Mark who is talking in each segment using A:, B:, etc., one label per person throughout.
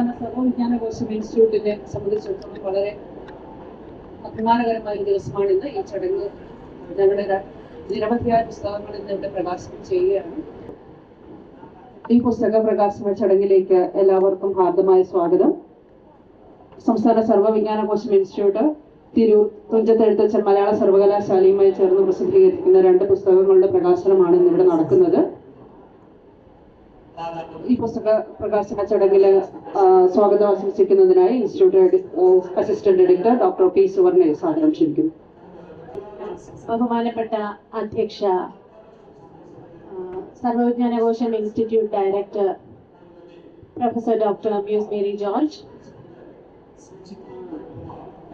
A: സംസ്ഥാന സർവവിജ്ഞാനകോശം ഇൻസ്റ്റിറ്റ്യൂട്ടിനെ സംബന്ധിച്ചിടത്തോളം വളരെ അഭിമാനകരമായ ഒരു ദിവസമാണ് ഇന്ന് ഈ ചടങ്ങ്. ഞങ്ങളുടെ നിരവധിയായ പുസ്തകങ്ങൾ ഇന്ന് ഇവിടെ പ്രകാശനം ചെയ്യുകയാണ്. ഈ പുസ്തക പ്രകാശന ചടങ്ങിലേക്ക് എല്ലാവർക്കും ഹാർദമായ സ്വാഗതം. സംസ്ഥാന സർവവിജ്ഞാനകോശം ഇൻസ്റ്റിറ്റ്യൂട്ട് തിരൂർ തുഞ്ചത്തെഴുത്തച്ഛൻ മലയാള സർവകലാശാലയുമായി ചേർന്ന് പ്രസിദ്ധീകരിക്കുന്ന രണ്ട് പുസ്തകങ്ങളുടെ പ്രകാശനമാണ് ഇന്ന് ഇവിടെ നടക്കുന്നത്. ഈ പുസ്തക പ്രകാശന ചടങ്ങിൽ സ്വാഗതം ആശംസിക്കുന്നതിനായി institute assistant editor doctor P സുവർണയെ സ്വാഗതം ക്ഷണിക്കുന്നു.
B: ബഹുമാനപ്പെട്ട അധ്യക്ഷ Sarvavijnanakosam institute director professor doctor Muse Mary George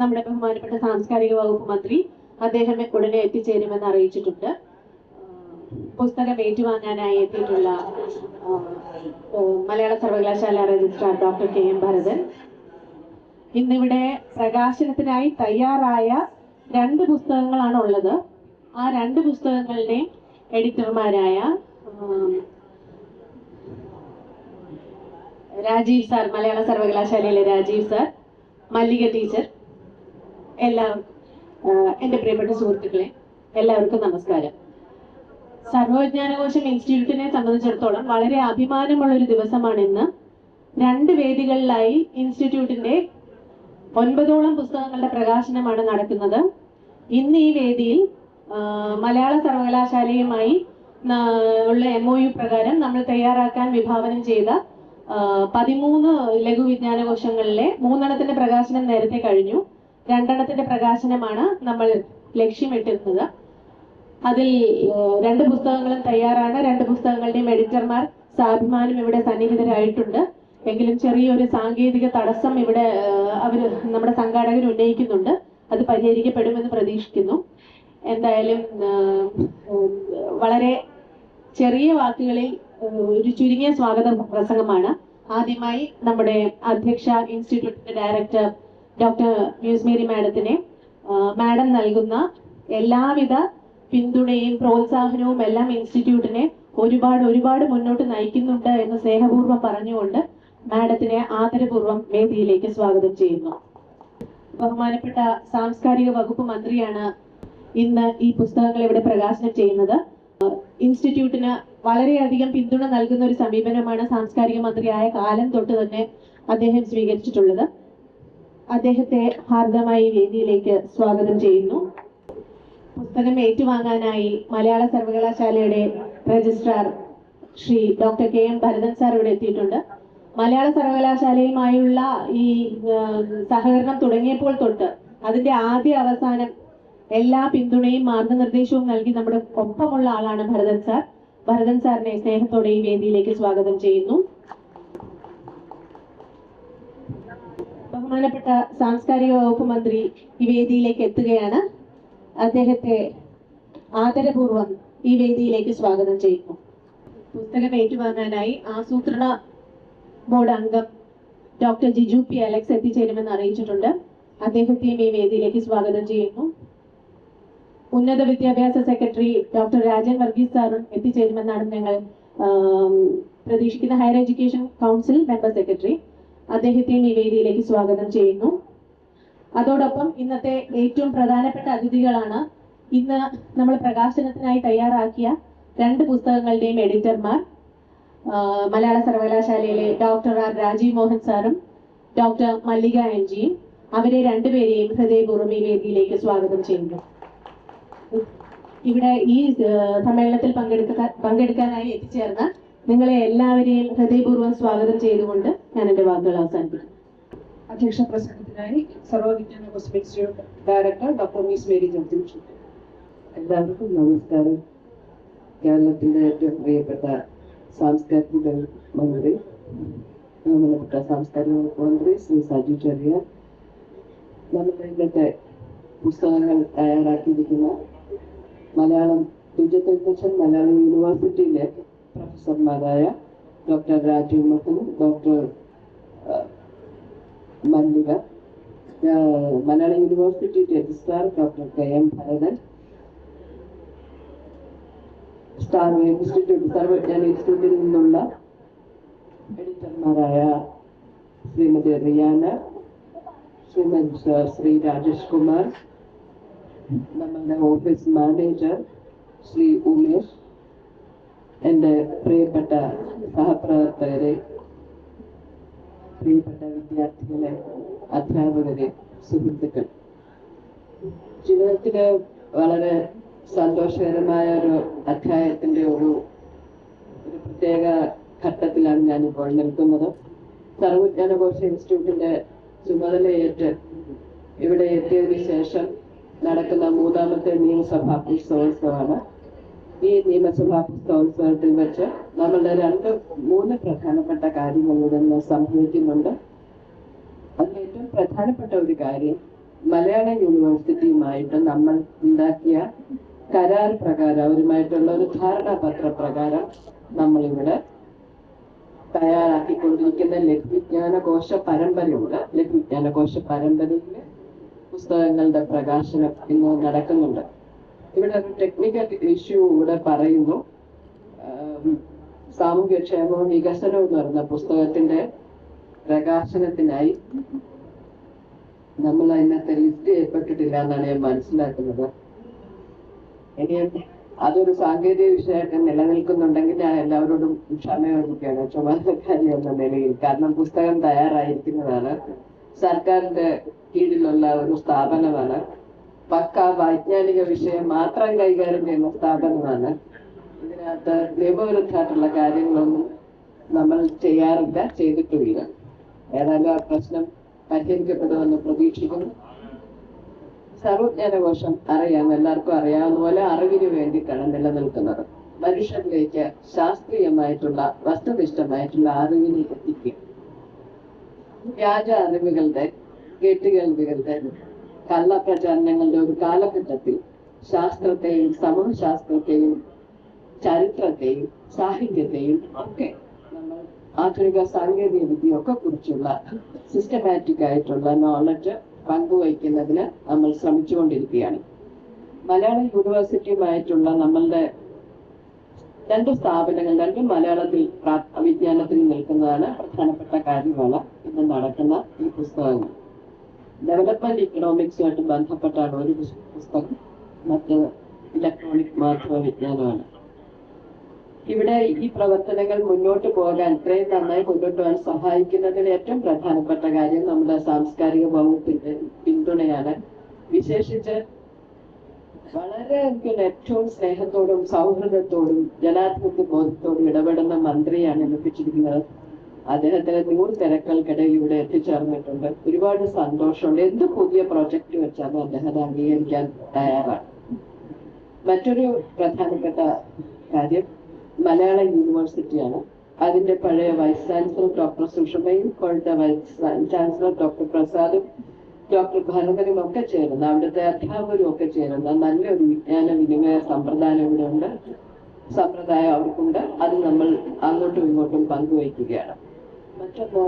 B: നമ്മുടെ ബഹുമാനപ്പെട്ട സാംസ്കാരിക വകുപ്പ് മന്ത്രി അദ്ദേഹം ഉടനെ എത്തിച്ചേരുമെന്ന് അറിയിച്ചിട്ടുണ്ട്. പുസ്തകം ഏറ്റുവാങ്ങാനായി എത്തിയിട്ടുള്ള മലയാള സർവകലാശാല registrar doctor K M Bharathan. ഇന്നിവിടെ പ്രകാശനത്തിനായി തയ്യാറായ രണ്ട് പുസ്തകങ്ങളാണ് ഉള്ളത്. ആ രണ്ട് പുസ്തകങ്ങളുടെ എഡിറ്റർമാരായ രാജീവ് സാർ മലയാള സർവകലാശാലയിലെ രാജീവ് സാർ മല്ലിക ടീച്ചർ എല്ലാവർക്കും എന്റെ പ്രിയപ്പെട്ട സുഹൃത്തുക്കളെ എല്ലാവർക്കും നമസ്കാരം. സർവവിജ്ഞാനകോശം ഇൻസ്റ്റിറ്റ്യൂട്ടിനെ സംബന്ധിച്ചിടത്തോളം വളരെ അഭിമാനമുള്ള ഒരു ദിവസമാണ് ഇന്ന്. രണ്ട് വേദികളിലായി ഇൻസ്റ്റിറ്റ്യൂട്ടിന്റെ ഒൻപതോളം പുസ്തകങ്ങളുടെ പ്രകാശനമാണ് നടക്കുന്നത്. ഇന്ന് ഈ വേദിയിൽ മലയാള സർവകലാശാലയുമായി ഉള്ള എം ഒ യു പ്രകാരം നമ്മൾ തയ്യാറാക്കാൻ വിഭാവനം ചെയ്ത പതിമൂന്ന് ലഘുവിജ്ഞാനകോശങ്ങളിലെ മൂന്നെണ്ണത്തിന്റെ പ്രകാശനം നേരത്തെ കഴിഞ്ഞു. രണ്ടെണ്ണത്തിന്റെ പ്രകാശനമാണ് നമ്മൾ ലക്ഷ്യമിട്ടിരുന്നത്. അതിൽ രണ്ട് പുസ്തകങ്ങളും തയ്യാറാണ്. രണ്ട് പുസ്തകങ്ങളുടെയും എഡിറ്റർമാർ സാഭിമാനും ഇവിടെ സന്നിഹിതരായിട്ടുണ്ട്. എങ്കിലും ചെറിയൊരു സാങ്കേതിക തടസ്സം ഇവിടെ അവർ നമ്മുടെ സംഘാടകർ ഉന്നയിക്കുന്നുണ്ട്. അത് പരിഹരിക്കപ്പെടുമെന്ന് പ്രതീക്ഷിക്കുന്നു. എന്തായാലും വളരെ ചെറിയ വാക്കുകളിൽ ഒരു ചുരുങ്ങിയ സ്വാഗത പ്രസംഗമാണ്. ആദ്യമായി നമ്മുടെ അധ്യക്ഷ ഇൻസ്റ്റിറ്റ്യൂട്ടിന്റെ ഡയറക്ടർ ഡോക്ടർ മ്യൂസ് മേരി മാഡത്തിനെ മാഡം നൽകുന്ന എല്ലാവിധ പിന്തുണയും പ്രോത്സാഹനവും എല്ലാം ഇൻസ്റ്റിറ്റ്യൂട്ടിനെ ഒരുപാട് ഒരുപാട് മുന്നോട്ട് നയിക്കുന്നുണ്ട് എന്ന് സ്നേഹപൂർവം പറഞ്ഞുകൊണ്ട് മാഡത്തിനെ ആദരപൂർവം വേദിയിലേക്ക് സ്വാഗതം ചെയ്യുന്നു. ബഹുമാനപ്പെട്ട സാംസ്കാരിക വകുപ്പ് മന്ത്രിയാണ് ഇന്ന് ഈ പുസ്തകങ്ങൾ ഇവിടെ പ്രകാശനം ചെയ്യുന്നത്. ഇൻസ്റ്റിറ്റ്യൂട്ടിന് വളരെയധികം പിന്തുണ നൽകുന്ന ഒരു സമീപനമാണ് സാംസ്കാരിക മന്ത്രിയായ കാലം തൊട്ട് തന്നെ അദ്ദേഹം സ്വീകരിച്ചിട്ടുള്ളത്. അദ്ദേഹത്തെ ഹാർദമായി വേദിയിലേക്ക് സ്വാഗതം ചെയ്യുന്നു. പുസ്തകം ഏറ്റുവാങ്ങാനായി മലയാള സർവകലാശാലയുടെ registrar Shri doctor K M Bharathan sir ഇവിടെ എത്തിയിട്ടുണ്ട്. മലയാള സർവകലാശാലയുമായുള്ള ഈ സഹകരണം തുടങ്ങിയപ്പോൾ തൊട്ട് അതിന്റെ ആദ്യ അവസാനം എല്ലാ പിന്തുണയും മാർഗനിർദ്ദേശവും നൽകി നമ്മുടെ ഒപ്പമുള്ള ആളാണ് ഭരതൻ സാർ. ഭരതൻ സാറിനെ സ്നേഹത്തോടെ ഈ വേദിയിലേക്ക് സ്വാഗതം ചെയ്യുന്നു. ബഹുമാനപ്പെട്ട സാംസ്കാരിക വകുപ്പ് മന്ത്രി ഈ വേദിയിലേക്ക് എത്തുകയാണ്. അദ്ദേഹത്തെ ആദരപൂർവം ഈ വേദിയിലേക്ക് സ്വാഗതം ചെയ്യുന്നു. പുസ്തകം ഏറ്റുവാങ്ങാനായി ആസൂത്രണ ബോർഡ് അംഗം ഡോക്ടർ ജിജു പി അലക്സ് എത്തിച്ചേരുമെന്ന് അറിയിച്ചിട്ടുണ്ട്. അദ്ദേഹത്തെയും ഈ വേദിയിലേക്ക് സ്വാഗതം ചെയ്യുന്നു. ഉന്നത വിദ്യാഭ്യാസ സെക്രട്ടറി ഡോക്ടർ രാജൻ വർഗീസ് സാറും എത്തിച്ചേരുമെന്നാണ് ഞങ്ങൾ പ്രതീക്ഷിക്കുന്ന higher education council member secretary. അദ്ദേഹത്തെയും ഈ വേദിയിലേക്ക് സ്വാഗതം ചെയ്യുന്നു. അതോടൊപ്പം ഇന്നത്തെ ഏറ്റവും പ്രധാനപ്പെട്ട അതിഥികളാണ് ഇന്ന് നമ്മൾ പ്രകാശനത്തിനായി തയ്യാറാക്കിയ രണ്ട് പുസ്തകങ്ങളുടെയും എഡിറ്റർമാർ മലയാള സർവകലാശാലയിലെ ഡോക്ടർ ആർ രാജീവ് മോഹൻ സാറും ഡോക്ടർ മല്ലിക എൻ ജിയും അവരെ രണ്ടുപേരെയും ഹൃദയപൂർവം ഈ വേദിയിലേക്ക് സ്വാഗതം ചെയ്യുന്നു. ഇവിടെ ഈ സമ്മേളനത്തിൽ പങ്കെടുക്കാൻ പങ്കെടുക്കാനായി എത്തിച്ചേർന്ന നിങ്ങളെ എല്ലാവരെയും ഹൃദയപൂർവം സ്വാഗതം ചെയ്തുകൊണ്ട് ഞാൻ എന്റെ വാക്കുകൾ അവസാനിപ്പിക്കുന്നു.
A: അധ്യക്ഷ പ്രസംഗത്തിനായി Sarvavijnanakosam institute director doctor Miss Mary ജോർജിനെ ക്ഷണിക്കുന്നു
C: എല്ലാവർക്കും നമസ്കാരം. കേരളത്തിന്റെ ഏറ്റവും പ്രിയപ്പെട്ട സാംസ്കാരിക മന്ത്രി ബഹുമാനപ്പെട്ട സാംസ്കാരിക വകുപ്പ് മന്ത്രി ശ്രീ സജി ചെറിയാൻ നമ്മുടെ ഇന്നത്തെ പുസ്തകങ്ങൾ തയ്യാറാക്കിയിരിക്കുന്ന മലയാളം തുഞ്ചത്തെഴുത്തച്ഛൻ മലയാളം യൂണിവേഴ്സിറ്റിയിലെ പ്രൊഫസർമാരായ doctor Rajeev Mohan doctor Mallika Malayala university registrar doctor K M Bharathan star institute സർവജ്ഞാന ഇൻസ്റ്റിറ്റ്യൂട്ടിൽ നിന്നുള്ള എഡിറ്റർമാരായ ശ്രീമതി റിയാന ശ്രീമതി ശ്രീ രാജേഷ് കുമാർ നമ്മളുടെ ഓഫീസ് മാനേജർ ശ്രീ ഉമേഷ് എന്റെ പ്രിയപ്പെട്ട സഹപ്രവർത്തകരെ പ്രിയപ്പെട്ട വിദ്യാർത്ഥികളെ അധ്യാപകരെ സുഹൃത്തുക്കൾ. ജീവിതത്തിൽ വളരെ സന്തോഷകരമായ ഒരു അധ്യായത്തിന്റെ ഒരു ഒരു പ്രത്യേക ഘട്ടത്തിലാണ് ഞാനിപ്പോൾ നിൽക്കുന്നത്. സർവജ്ഞാനഘോഷ ഇൻസ്റ്റിറ്റ്യൂട്ടിന്റെ ചുമതലയേറ്റ് ഇവിടെ എത്തിയതിനു ശേഷം നടക്കുന്ന മൂന്നാമത്തെ നിയമസഭാ പുസ്തകോത്സവമാണ് ഈ നിയമസഭാ പുസ്തകോത്സവത്തിൽ വെച്ച് നമ്മളുടെ രണ്ട് മൂന്ന് പ്രധാനപ്പെട്ട കാര്യങ്ങൾ ഇവിടെ നിന്ന് സംഭവിക്കുന്നുണ്ട്. അതിൽ ഏറ്റവും പ്രധാനപ്പെട്ട ഒരു കാര്യം മലയാള യൂണിവേഴ്സിറ്റിയുമായിട്ട് നമ്മൾ ഉണ്ടാക്കിയ കരാർ പ്രകാരം അവരുമായിട്ടുള്ള ഒരു ധാരണാപത്ര പ്രകാരം നമ്മളിവിടെ തയ്യാറാക്കിക്കൊണ്ടിരിക്കുന്ന ലഘുവിജ്ഞാനകോശ പരമ്പരയുണ്ട്. ലഘുവിജ്ഞാനകോശ പരമ്പരയിലെ പുസ്തകങ്ങളുടെ പ്രകാശനം ഇന്ന് നടക്കുന്നുണ്ട്. ഇവിടെ ഒരു ടെക്നിക്കൽ ഇഷ്യൂ ഇവിടെ പറയുന്നു. സാമൂഹ്യക്ഷേമവും വികസനവും എന്ന് പറയുന്ന പുസ്തകത്തിന്റെ പ്രകാശനത്തിനായി നമ്മൾ അതിനകത്ത് ലിസ്റ്റ് ചെയ്യപ്പെട്ടിട്ടില്ല എന്നാണ് ഞാൻ മനസ്സിലാക്കുന്നത്. ഇനി അതൊരു സാങ്കേതിക വിഷയമായിട്ട് നിലനിൽക്കുന്നുണ്ടെങ്കിൽ ഞാൻ എല്ലാവരോടും ക്ഷമയോടിക്കുകയാണ് ചുമതലക്കാരി എന്ന നിലയിൽ. കാരണം പുസ്തകം തയ്യാറായിരിക്കുന്നതാണ്. സർക്കാരിന്റെ കീഴിലുള്ള ഒരു സ്ഥാപനമാണ്. പക്ക വൈജ്ഞാനിക വിഷയം മാത്രം കൈകാര്യം ചെയ്യുന്ന സ്ഥാപനമാണ് ഇതിനകത്ത് നിയമവിരുദ്ധമായിട്ടുള്ള കാര്യങ്ങളൊന്നും നമ്മൾ ചെയ്യാറില്ല ചെയ്തിട്ടുമില്ല. ഏതായാലും ആ പ്രശ്നം പരിഹരിക്കപ്പെടുമെന്ന് പ്രതീക്ഷിക്കുന്നു. സർവജ്ഞാനകോശം അറിയാം എല്ലാവർക്കും അറിയാവുന്ന പോലെ അറിവിന് വേണ്ടിയിട്ടാണ് നിലനിൽക്കുന്നത്. മനുഷ്യരിലേക്ക് ശാസ്ത്രീയമായിട്ടുള്ള വസ്തുനിഷ്ഠമായിട്ടുള്ള അറിവിനെ എത്തിക്കുക. വ്യാജ അറിവുകളുടെ കെട്ടുകേൾവികളുടെ കള്ളപ്രചാരണങ്ങളുടെ ഒരു കാലഘട്ടത്തിൽ ശാസ്ത്രത്തെയും സമൂഹശാസ്ത്രത്തെയും ചരിത്രത്തെയും സാഹിത്യത്തെയും ഒക്കെ നമ്മൾ ആധുനിക സാങ്കേതിക വിദ്യയൊക്കെ കുറിച്ചുള്ള സിസ്റ്റമാറ്റിക് ആയിട്ടുള്ള നോളജ് പങ്കുവയ്ക്കുന്നതിന് നമ്മൾ ശ്രമിച്ചുകൊണ്ടിരിക്കുകയാണ്. മലയാള യൂണിവേഴ്സിറ്റിയുമായിട്ടുള്ള നമ്മളുടെ രണ്ട് സ്ഥാപനങ്ങൾ രണ്ടും മലയാളത്തിൽ വിജ്ഞാനത്തിൽ നിൽക്കുന്നതാണ് പ്രധാനപ്പെട്ട കാര്യമാണ് ഇന്ന് നടക്കുന്ന ഈ പുസ്തകങ്ങൾ. ഡെവലപ്മെന്റ് ഇക്കണോമിക്സുമായിട്ട് ബന്ധപ്പെട്ടാണ് ഒരു പുസ്- പുസ്തകം. മറ്റ് ഇലക്ട്രോണിക് മാധ്യമ വിജ്ഞാനമാണ്. ഇവിടെ ഈ പ്രവർത്തനങ്ങൾ മുന്നോട്ട് പോകാൻ ഇത്രയും നന്നായി മുന്നോട്ട് പോകാൻ സഹായിക്കുന്നതിന് ഏറ്റവും പ്രധാനപ്പെട്ട കാര്യം നമ്മുടെ സാംസ്കാരിക വകുപ്പിന്റെ പിന്തുണയാണ്. വിശേഷിച്ച് വളരെ എനിക്ക് ഏറ്റവും സ്നേഹത്തോടും സൗഹൃദത്തോടും ജനാധിപത്യ ബോധത്തോടും ഇടപെടുന്ന മന്ത്രിയാണ് ലഭിച്ചിരിക്കുന്നത്. അദ്ദേഹത്തിന് നൂറ് തിരക്കൾക്കിടയിൽ ഇവിടെ എത്തിച്ചേർന്നിട്ടുണ്ട്. ഒരുപാട് സന്തോഷമുണ്ട്. എന്ത് പുതിയ പ്രോജക്റ്റ് വെച്ചാലും അദ്ദേഹത്തെ അംഗീകരിക്കാൻ തയ്യാറാണ്. മറ്റൊരു പ്രധാനപ്പെട്ട കാര്യം മലയാള യൂണിവേഴ്സിറ്റിയാണ് അതിന്റെ പഴയ വൈസ് ചാൻസലർ ഡോക്ടർ സുഷമയും ഇപ്പോഴത്തെ വൈസ് ചാൻസലർ ഡോക്ടർ പ്രസാദും ഡോക്ടർ ഭരതനും ഒക്കെ ചേരുന്ന അവിടുത്തെ അധ്യാപകരും ഒക്കെ ചേരുന്ന നല്ലൊരു വിജ്ഞാന വിനിമയ സമ്പ്രദായം ഇവിടെ ഉണ്ട്. സമ്പ്രദായം അവർക്കുണ്ട്. അത് നമ്മൾ അങ്ങോട്ടും ഇങ്ങോട്ടും പങ്കുവയ്ക്കുകയാണ്. മറ്റൊന്ന്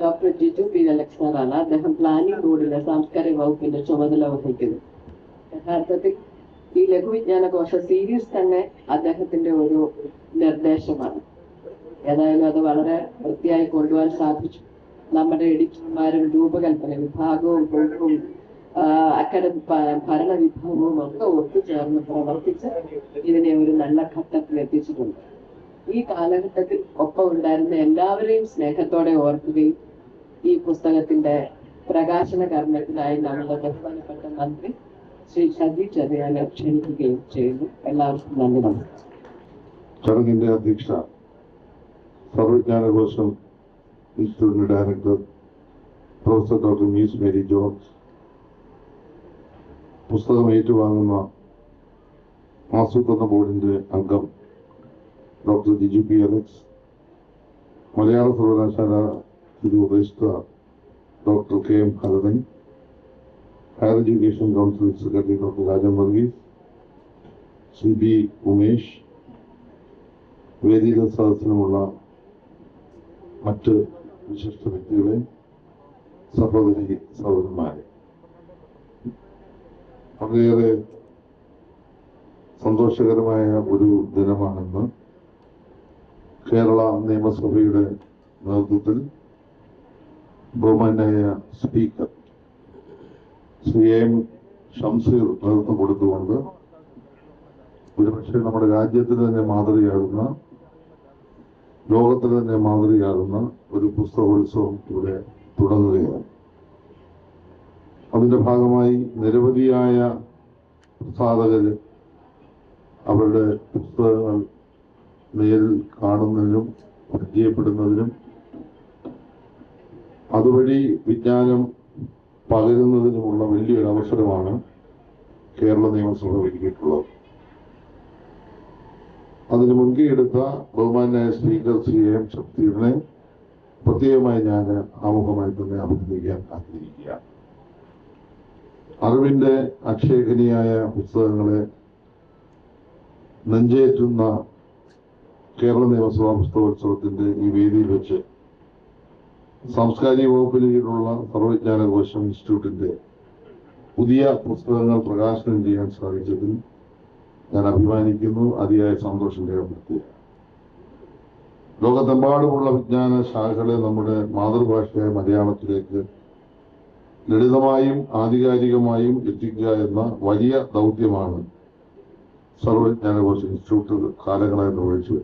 C: ഡോക്ടർ ജിജു പി അലക്സാറാണ് അദ്ദേഹം പ്ലാനിംഗ് ബോർഡിലെ സാംസ്കാരിക വകുപ്പിന്റെ ചുമതല വഹിക്കുന്നു. യഥാർത്ഥത്തിൽ ഈ ലഘുവിജ്ഞാനകോശ സീരീസ് തന്നെ അദ്ദേഹത്തിന്റെ ഒരു നിർദ്ദേശമാണ്. ഏതായാലും അത് വളരെ വൃത്തിയായി കൊണ്ടുപോകാൻ സാധിച്ചു. നമ്മുടെ എഡിറ്റർമാരും രൂപകൽപ്പന വിഭാഗവും ഗ്രൂപ്പും അക്കാഡമി ഭരണ വിഭാഗവും ഒക്കെ ഒത്തുചേർന്ന് പ്രവർത്തിച്ച് ഇതിനെ ഒരു നല്ല ഘട്ടത്തിൽ എത്തിച്ചിട്ടുണ്ട് ഈ കാലഘട്ടത്തിൽ ഒപ്പം ഉണ്ടായിരുന്ന എല്ലാവരെയും സ്നേഹത്തോടെ ഓർക്കുകയും ഈ പുസ്തകത്തിന്റെ പ്രകാശന കർമ്മത്തിനായി നമ്മുടെ ബഹുമാനപ്പെട്ട മന്ത്രി ശ്രീ സജി ചെറിയാനെ ക്ഷണിക്കുകയും ചെയ്യുന്നു എല്ലാവർക്കും നന്ദി നമസ്കാരം.
D: ചടങ്ങിന്റെ അധ്യക്ഷ സർവജ്ഞാനകോശം ഇൻസ്റ്റിറ്റ്യൂട്ടിന്റെ director professor doctor Miss Mary George പുസ്തകം ഏറ്റുവാങ്ങുന്ന ആസൂത്രണ ബോർഡിന്റെ അംഗം doctor Jiju P Alex Malayala സർവകലാശാല ഇത് registrar doctor K M Bharathan higher education council secretary doctor Rajan Varghese C B Umesh വേദിക സദസ്സിനുമുള്ള മറ്റ് വിശിഷ്ട വ്യക്തികളെ സഹോദരി സഹോദരന്മാരെ വളരെയേറെ സന്തോഷകരമായ ഒരു ദിനമാണെന്ന് കേരള നിയമസഭയുടെ നേതൃത്വത്തിൽ ബഹുമാനായ സ്പീക്കർ ശ്രീ എം ഷംസീർ നേതൃത്വം കൊടുത്തുകൊണ്ട് ഒരുപക്ഷെ നമ്മുടെ രാജ്യത്തിന് തന്നെ മാതൃകയാകുന്ന ലോകത്തിന് തന്നെ മാതൃകയാകുന്ന ഒരു പുസ്തകോത്സവം ഇവിടെ തുടങ്ങുകയാണ്. അതിന്റെ ഭാഗമായി നിരവധിയായ പ്രസാധകര് അവരുടെ പുസ്തകങ്ങൾ നേരിൽ കാണുന്നതിനും പരിചയപ്പെടുന്നതിനും അതുവഴി വിജ്ഞാനം പകരുന്നതിനുമുള്ള വലിയൊരു അവസരമാണ് കേരള നിയമസഭ ഒരുക്കിയിട്ടുള്ളത്. അതിന് മുൻകൈ എടുത്ത ബഹുമാനായ സ്പീക്കർ ശ്രീ എം ശക്തിനെ പ്രത്യേകമായി ഞാൻ ആമുഖമായി തന്നെ അഭിനന്ദിക്കാൻ ആഗ്രഹിക്കുക അറിവിന്റെ അക്ഷേഖനിയായ പുസ്തകങ്ങളെ നെഞ്ചേറ്റുന്ന കേരള നിയമസഭാ പുസ്തകോത്സവത്തിന്റെ ഈ വേദിയിൽ വെച്ച് സാംസ്കാരിക വകുപ്പിന് കീഴിലുള്ള സർവജ്ഞാന കോശം ഇൻസ്റ്റിറ്റ്യൂട്ടിന്റെ പുതിയ പുസ്തകങ്ങൾ പ്രകാശനം ചെയ്യാൻ സാധിച്ചതിൽ ഞാൻ അഭിമാനിക്കുന്നു അതിയായ സന്തോഷം രേഖപ്പെടുത്തി ലോകത്തെമ്പാടുമുള്ള വിജ്ഞാന ശാഖകളെ നമ്മുടെ മാതൃഭാഷയായ മലയാളത്തിലേക്ക് ലളിതമായും ആധികാരികമായും എത്തിക്കുക എന്ന വലിയ ദൗത്യമാണ് സർവജ്ഞാനകോശ ഇൻസ്റ്റിറ്റ്യൂട്ട് കാലങ്ങളായി നിർവഹിച്ചു.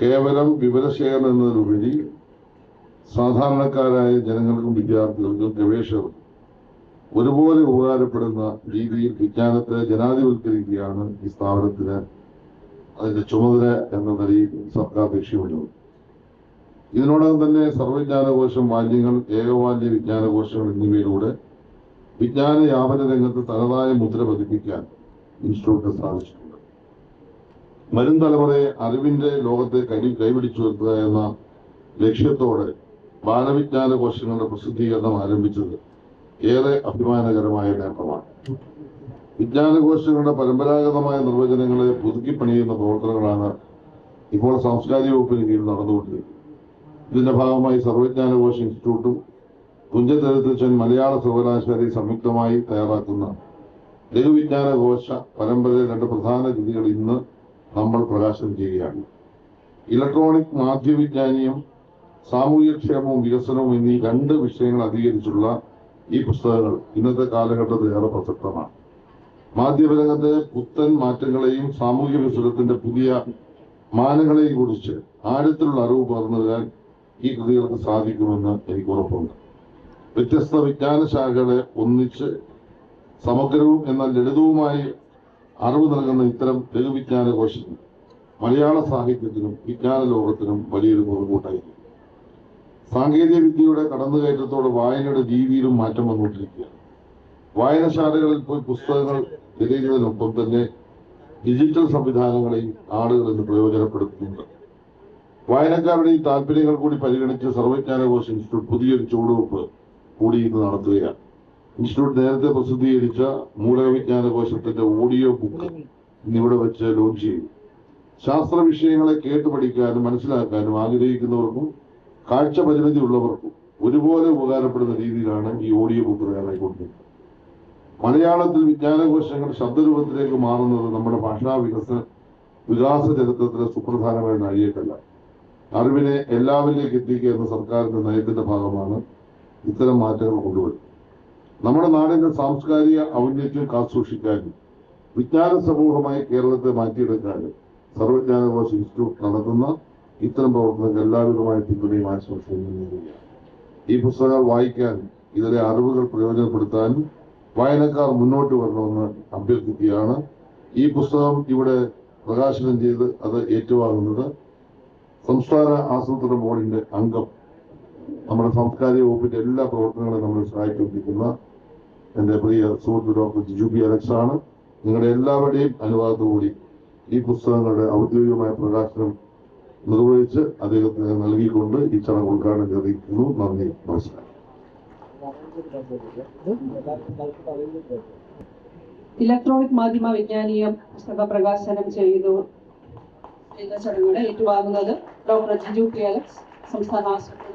D: കേവലം വിവരശേഖരണം എന്നതിലുപരി സാധാരണക്കാരായ ജനങ്ങൾക്കും വിദ്യാർത്ഥികൾക്കും ഗവേഷകർക്കും ഒരുപോലെ ഉപകാരപ്പെടുന്ന രീതിയിൽ വിജ്ഞാനത്തെ ജനാധിപത്കരിക്കുകയാണ് ഈ സ്ഥാപനത്തിന് അതിന്റെ ചുമതല എന്ന നിലയിൽ സർക്കാർ ലക്ഷ്യമിടുന്നത്. ഇതിനോടകം തന്നെ സർവജ്ഞാനകോശം വാല്യങ്ങൾ ഏകവാല്യ വിജ്ഞാനകോശങ്ങൾ എന്നിവയിലൂടെ വിജ്ഞാന യാപന രംഗത്ത് തനതായ മുദ്ര പതിപ്പിക്കാൻ ഇൻസ്റ്റിറ്റ്യൂട്ടിന് സാധിച്ചിട്ടുണ്ട് വരും തലമുറയെ അറിവിന്റെ ലോകത്തെ കൈ കൈപിടിച്ചുയർത്തുക എന്ന ലക്ഷ്യത്തോടെ ബാലവിജ്ഞാന കോശങ്ങളുടെ പ്രസിദ്ധീകരണം ആരംഭിച്ചത് ഏറെ അഭിമാനകരമായ നേട്ടമാണ്. വിജ്ഞാനകോശങ്ങളുടെ പരമ്പരാഗതമായ നിർവചനങ്ങളെ പുതുക്കി പണിയുന്ന പ്രവർത്തനങ്ങളാണ് ഇപ്പോൾ സാംസ്കാരിക വകുപ്പിന് കീഴിൽ നടന്നുകൊണ്ടിരിക്കുന്നത്. ഇതിന്റെ ഭാഗമായി സർവജ്ഞാനകോശ ഇൻസ്റ്റിറ്റ്യൂട്ടും തുഞ്ചത്തെഴുത്തച്ഛൻ മലയാള സർവകലാശാലയും സംയുക്തമായി തയ്യാറാക്കുന്ന ലഘുവിജ്ഞാനകോശ പരമ്പരയിലെ രണ്ട് പ്രധാന രീതികൾ ഇന്ന് നമ്മൾ പ്രകാശനം ചെയ്യുകയാണ്. ഇലക്ട്രോണിക് മാധ്യവിജ്ഞാനീയം സാമൂഹ്യക്ഷേമവും വികസനവും എന്നീ രണ്ട് വിഷയങ്ങൾ അധികരിച്ചുള്ള ഈ പുസ്തകങ്ങൾ ഇന്നത്തെ കാലഘട്ടത്തിൽ ഏറെ പ്രസക്തമാണ്. മാധ്യമരംഗത്തെ പുത്തൻ മാറ്റങ്ങളെയും സാമൂഹ്യ വികസനത്തിന്റെ പുതിയ മാനങ്ങളെയും കുറിച്ച് ആഴത്തിലുള്ള അറിവ് പകർന്നു തരാൻ ഈ കൃതികൾക്ക് സാധിക്കുമെന്ന് എനിക്ക് ഉറപ്പുണ്ട്. വ്യത്യസ്ത വിജ്ഞാന ശാഖകളെ ഒന്നിച്ച് സമഗ്രവും എന്നാൽ ലളിതവുമായി അറിവ് നൽകുന്ന ഇത്തരം ലഘുവിജ്ഞാന കോശങ്ങൾ മലയാള സാഹിത്യത്തിനും വിജ്ഞാന ലോകത്തിനും വലിയൊരു മുതൽക്കൂട്ടായിരിക്കും സാങ്കേതിക വിദ്യയുടെ കടന്നുകയറ്റത്തോടെ വായനയുടെ രീതിയിലും മാറ്റം വന്നുകൊണ്ടിരിക്കുകയാണ്. വായനശാലകളിൽ പോയി പുസ്തകങ്ങൾ തിരയുന്നതിനൊപ്പം തന്നെ ഡിജിറ്റൽ സംവിധാനങ്ങളെയും ആളുകൾ ഇന്ന് പ്രയോജനപ്പെടുത്തുന്നുണ്ട്. വായനക്കാരുടെ ഈ താല്പര്യങ്ങൾ കൂടി പരിഗണിച്ച് സർവജ്ഞാനകോശ ഇൻസ്റ്റിറ്റ്യൂട്ട് പുതിയൊരു ചുവടുവെപ്പ് കൂടി ഇന്ന് നടത്തുകയാണ്. ഇൻസ്റ്റിറ്റ്യൂട്ട് നേരത്തെ പ്രസിദ്ധീകരിച്ച മൂലകവിജ്ഞാനകോശത്തിന്റെ ഓഡിയോ ബുക്ക് ഇന്നിവിടെ വെച്ച് ലോഞ്ച് ചെയ്യും. ശാസ്ത്ര വിഷയങ്ങളെ കേട്ട് പഠിക്കാനും മനസ്സിലാക്കാനും ആഗ്രഹിക്കുന്നവർക്കും കാഴ്ച പരിമിതി ഉള്ളവർക്കും ഒരുപോലെ ഉപകാരപ്പെടുന്ന രീതിയിലാണ് ഈ ഓഡിയോ ബുക്ക് തയ്യാറായിക്കൊണ്ടിരിക്കുന്നത്. മലയാളത്തിൽ വിജ്ഞാനകോശങ്ങൾ ശബ്ദരൂപത്തിലേക്ക് മാറുന്നത് നമ്മുടെ ഭാഷാ വികസന വികാസ ചരിത്രത്തിലെ സുപ്രധാനമായ നഴിയേക്കല്ല അറിവിനെ എല്ലാവരിലേക്ക് എത്തിക്കുക എന്ന സർക്കാരിന്റെ നയത്തിന്റെ ഭാഗമാണ് ഇത്തരം മാറ്റങ്ങൾ കൊണ്ടുവരുന്നത്. നമ്മുടെ നാടിന്റെ സാംസ്കാരിക ഔന്നത്യം കാസൂക്ഷിക്കാനും വിജ്ഞാന സമൂഹമായി കേരളത്തെ മാറ്റിയെടുക്കാനും സർവജ്ഞാനകോശ ഇൻസ്റ്റിറ്റ്യൂട്ട് നടത്തുന്ന ഇത്തരം പ്രവർത്തനങ്ങൾ എല്ലാവിധമായ പിന്തുണയും നേടുകയാണ് ഈ പുസ്തകങ്ങൾ വായിക്കാൻ ഇതിലെ അറിവുകൾ പ്രയോജനപ്പെടുത്താനും വായനക്കാർ മുന്നോട്ട് വരണമെന്ന് അഭ്യർത്ഥിക്കുകയാണ്. ഈ പുസ്തകം ഇവിടെ പ്രകാശനം ചെയ്ത് അത് ഏറ്റുവാങ്ങുന്നത് സംസ്ഥാന ആസൂത്രണ ബോർഡിന്റെ അംഗം. നമ്മുടെ സാംസ്കാരിക വകുപ്പിന്റെ എല്ലാ പ്രവർത്തനങ്ങളും നമ്മളെ സഹായിക്കൊണ്ടിരിക്കുന്ന എന്റെ പ്രിയ സുഹൃത്ത് ഡോക്ടർ ജിജു ബി അലക്സ് ആണ് നിങ്ങളുടെ എല്ലാവരുടെയും അനുവാദത്തോടുകൂടി ഈ പുസ്തകങ്ങളുടെ ഔദ്യോഗികമായ പ്രകാശനം നിർവഹിച്ച് അദ്ദേഹത്തിന് നൽകിക്കൊണ്ട് ഈ ചടങ്ങ് ഉദ്ഘാടനം ചെയ്തിരിക്കുന്നു. നന്ദി. നമസ്കാരം.
A: ഇലക്ട്രോണിക് മാധ്യമ വിജ്ഞാനീയം പുസ്തക പ്രകാശനം ചെയ്തു ചടങ്ങുകൾ ഏറ്റുവാങ്ങുന്നത് ഡോക്ടർ ജിജു പി അലക്സ് സംസ്ഥാന ആസൂത്രണ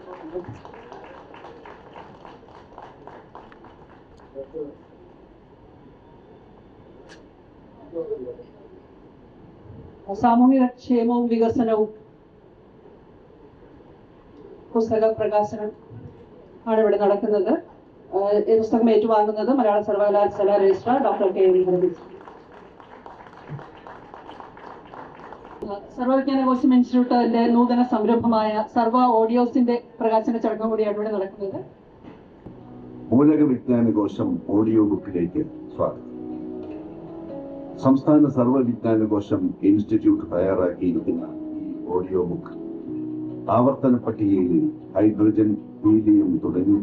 A: സാമൂഹിക ക്ഷേമവും വികസനവും പുസ്തക പ്രകാശനം ആണ് ഇവിടെ നടക്കുന്നത്. ഈ പുസ്തകം ഏറ്റുവാങ്ങുന്നത് മലയാള സർവകലാശാല registrar doctor K M Haravind Sarvavijnanakosam ഇൻസ്റ്റിറ്റ്യൂട്ടിന്റെ നൂതന സംരംഭമായ സർവ ഓഡിയോസിന്റെ പ്രകാശന ചടങ്ങ് കൂടിയാണ് ഇവിടെ നടക്കുന്നത്.
E: മൂലക വിജ്ഞാന കോശം ഓഡിയോ ബുക്കിലേക്ക് സ്വാഗതം. സംസ്ഥാന സർവവിജ്ഞാന കോശം ഇൻസ്റ്റിറ്റ്യൂട്ട് തയ്യാറാക്കിയിരിക്കുന്ന ഈ ഓഡിയോ ബുക്ക് ആവർത്തന പട്ടികയിൽ ഹൈഡ്രജൻ ഹീലിയം തുടങ്ങി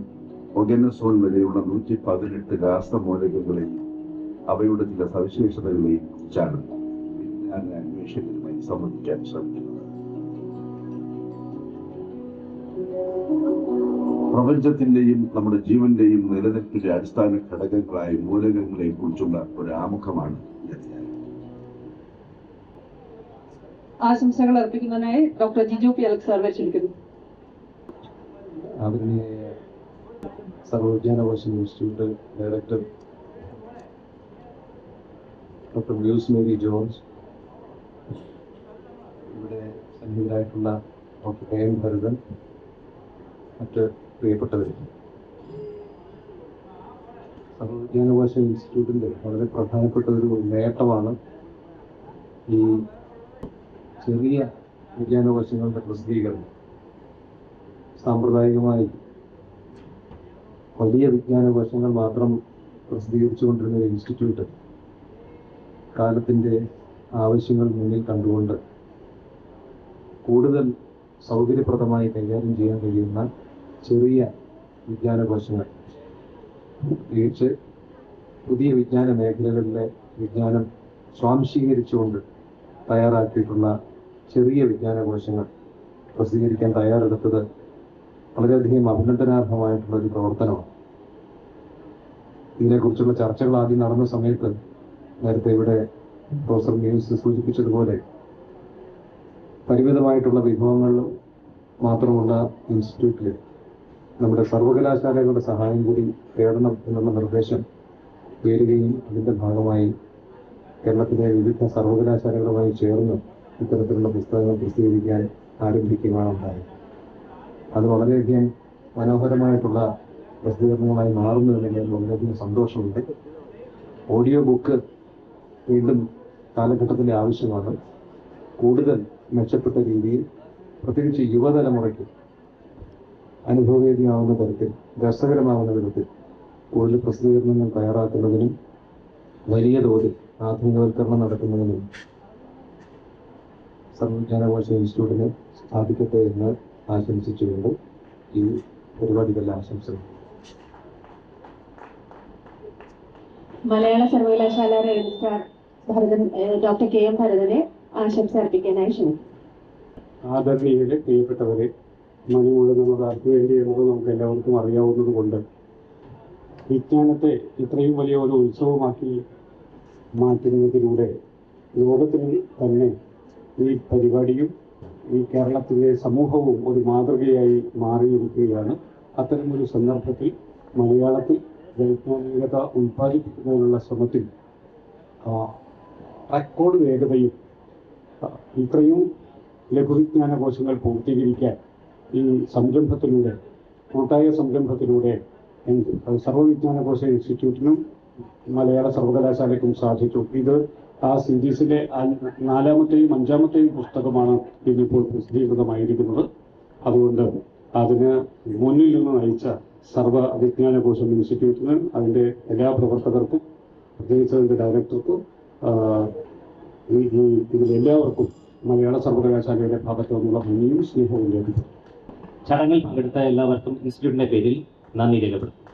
E: ഒഗനസോൺ വരെയുള്ള നൂറ്റി പതിനെട്ട് രാസമൂലകങ്ങളെയും അവയുടെ ചില സവിശേഷതകളെയും കുറിച്ചാണ് വിജ്ഞാന അന്വേഷകരുമായി സംബന്ധിക്കാൻ ശ്രമിക്കുന്നത്. പ്രപഞ്ചത്തിന്റെയും നമ്മുടെ ജീവന്റെയും നിലനിൽപ്പിന്റെ അടിസ്ഥാന ഘടകങ്ങളായ മൂലകങ്ങളെ കുറിച്ചുള്ള ഒരു ആമുഖമാണ് ഈ അധ്യായം.
A: ആശംസകൾ അർപ്പിക്കുന്നതിനായി doctor Jiju P Alex sir ക്ഷണിക്കുന്നു
F: ആദരണീയ സർവവിജ്ഞാന കോശം institute director doctor ബ്യൂസ് Mary George ഇവിടെ സന്നിഹിതരായിട്ടുള്ള ഡോക്ടർ കെ എം ഭരതൻ മറ്റ് പ്രിയപ്പെട്ടവർ സർവവിജ്ഞാന കോശ ഇൻസ്റ്റിറ്റ്യൂട്ടിന്റെ വളരെ പ്രധാനപ്പെട്ട ഒരു നേട്ടമാണ് ഈ ചെറിയ വിജ്ഞാനകോശങ്ങളുടെ പ്രസിദ്ധീകരണം. സാമ്പ്രദായികമായി വലിയ വിജ്ഞാനകോശങ്ങൾ മാത്രം പ്രസിദ്ധീകരിച്ചുകൊണ്ടിരുന്ന ഒരു ഇൻസ്റ്റിറ്റ്യൂട്ട് കാലത്തിന്റെ ആവശ്യങ്ങൾ മുന്നിൽ കണ്ടുകൊണ്ട് കൂടുതൽ സൗകര്യപ്രദമായി കൈകാര്യം ചെയ്യാൻ കഴിയുന്ന ചെറിയ വിജ്ഞാനകോശങ്ങൾ പ്രത്യേകിച്ച് പുതിയ വിജ്ഞാന മേഖലകളിലെ വിജ്ഞാനം സ്വാംശീകരിച്ചുകൊണ്ട് തയ്യാറാക്കിയിട്ടുള്ള ചെറിയ വിജ്ഞാനകോശങ്ങൾ പ്രസിദ്ധീകരിക്കാൻ തയ്യാറെടുത്തത് വളരെയധികം അഭിനന്ദനാർഹമായിട്ടുള്ള ഒരു പ്രവർത്തനമാണ്. ഇതിനെക്കുറിച്ചുള്ള ചർച്ചകൾ ആദ്യം നടന്ന സമയത്ത് നേരത്തെ ഇവിടെ പ്രൊഫസർ മ്യൂസ് സൂചിപ്പിച്ചതുപോലെ പരിമിതമായിട്ടുള്ള വിഭവങ്ങൾ മാത്രമുള്ള ഇൻസ്റ്റിറ്റ്യൂട്ടിൽ നമ്മുടെ സർവകലാശാലകളുടെ സഹായം കൂടി തേടണം എന്നുള്ള നിർദ്ദേശം ഉയരുകയും അതിന്റെ ഭാഗമായി കേരളത്തിലെ വിവിധ സർവകലാശാലകളുമായി ചേർന്ന് ഇത്തരത്തിലുള്ള പുസ്തകങ്ങൾ പ്രസിദ്ധീകരിക്കാൻ ആരംഭിക്കുകയാണ് ഉണ്ടായത്. അത് വളരെയധികം മനോഹരമായിട്ടുള്ള പ്രസിദ്ധീകരണങ്ങളായി മാറുന്നതിൽ വളരെയധികം സന്തോഷമുണ്ട്. ഓഡിയോ ബുക്ക് വീണ്ടും കാലഘട്ടത്തിന്റെ ആവശ്യമാണ്. കൂടുതൽ മെച്ചപ്പെട്ട രീതിയിൽ പ്രത്യേകിച്ച് യുവതലമുറയ്ക്ക് അനുഭവവേദ്യമാവുന്ന തരത്തിൽ രസകരമാവുന്ന വിധത്തിൽ കൂടുതൽ പ്രസിദ്ധീകരണങ്ങൾ തയ്യാറാക്കുന്നതിനും വലിയ തോതിൽ ആധുനികവൽക്കരണം നടത്തുന്നതിനും സർവജ്ഞാനകോശ ഇൻസ്റ്റിറ്റ്യൂട്ടിന് സ്ഥാപിക്കട്ടെ എന്ന് ആശംസിച്ചുകൊണ്ട് ഈ പരിപാടിക്കെല്ലാം ആശംസകൾ.
B: മലയാള സർവകലാശാല registrar Bharathan doctor K M ഭരതനെ ആശംസ അർപ്പിക്കാനായി ക്ഷണിക്കും
F: ആദരണീയരെ പ്രിയപ്പെട്ടവരെ മണി മുഴങ്ങുന്നത് ആർക്ക് വേണ്ടി എന്നത് നമുക്ക് എല്ലാവർക്കും അറിയാവുന്നത് കൊണ്ട് വിജ്ഞാനത്തെ ഇത്രയും വലിയ ഒരു ഉത്സവമാക്കി മാറ്റുന്നതിലൂടെ ലോകത്തിന് തന്നെ ഈ പരിപാടിയും ഈ കേരളത്തിലെ സമൂഹവും ഒരു മാതൃകയായി മാറിയിരിക്കുകയാണ്. അത്തരമൊരു സന്ദർഭത്തിൽ മലയാളത്തിൽ വൈജ്ഞാനികത ഉൽപ്പാദിപ്പിക്കുന്നതിനുള്ള ശ്രമത്തിൽ റെക്കോർഡ് വേഗതയും ഇത്രയും ലഘുവിജ്ഞാന കോശങ്ങൾ പൂർത്തീകരിക്കാൻ ഈ സംരംഭത്തിലൂടെ കൂട്ടായ സംരംഭത്തിലൂടെ സർവവിജ്ഞാന കോശ ഇൻസ്റ്റിറ്റ്യൂട്ടിനും മലയാള സർവകലാശാലയ്ക്കും സാധിച്ചു. ഇത് ആ സീരീസിലെ നാലാമത്തെയും അഞ്ചാമത്തെയും പുസ്തകമാണ് ഇന്നിപ്പോൾ പ്രസിദ്ധീകൃതമായിരിക്കുന്നത്. അതുകൊണ്ട് അതിന് മുന്നിൽ നിന്ന് നയിച്ച സർവ വിജ്ഞാന കോശം ഇൻസ്റ്റിറ്റ്യൂട്ടിന് അതിന്റെ എല്ലാ പ്രവർത്തകർക്കും പ്രത്യേകിച്ച് അതിന്റെ ഡയറക്ടർക്കും ഇതിലെല്ലാവർക്കും മലയാള സർവകലാശാലയുടെ ഭാഗത്തു നിന്നുള്ള ഭംഗിയും സ്നേഹവും ലഭിക്കും.
G: ചടങ്ങിൽ പങ്കെടുത്ത എല്ലാവർക്കും ഇൻസ്റ്റിറ്റ്യൂട്ടിന്റെ പേരിൽ നന്ദി രേഖപ്പെടുത്തുന്നു.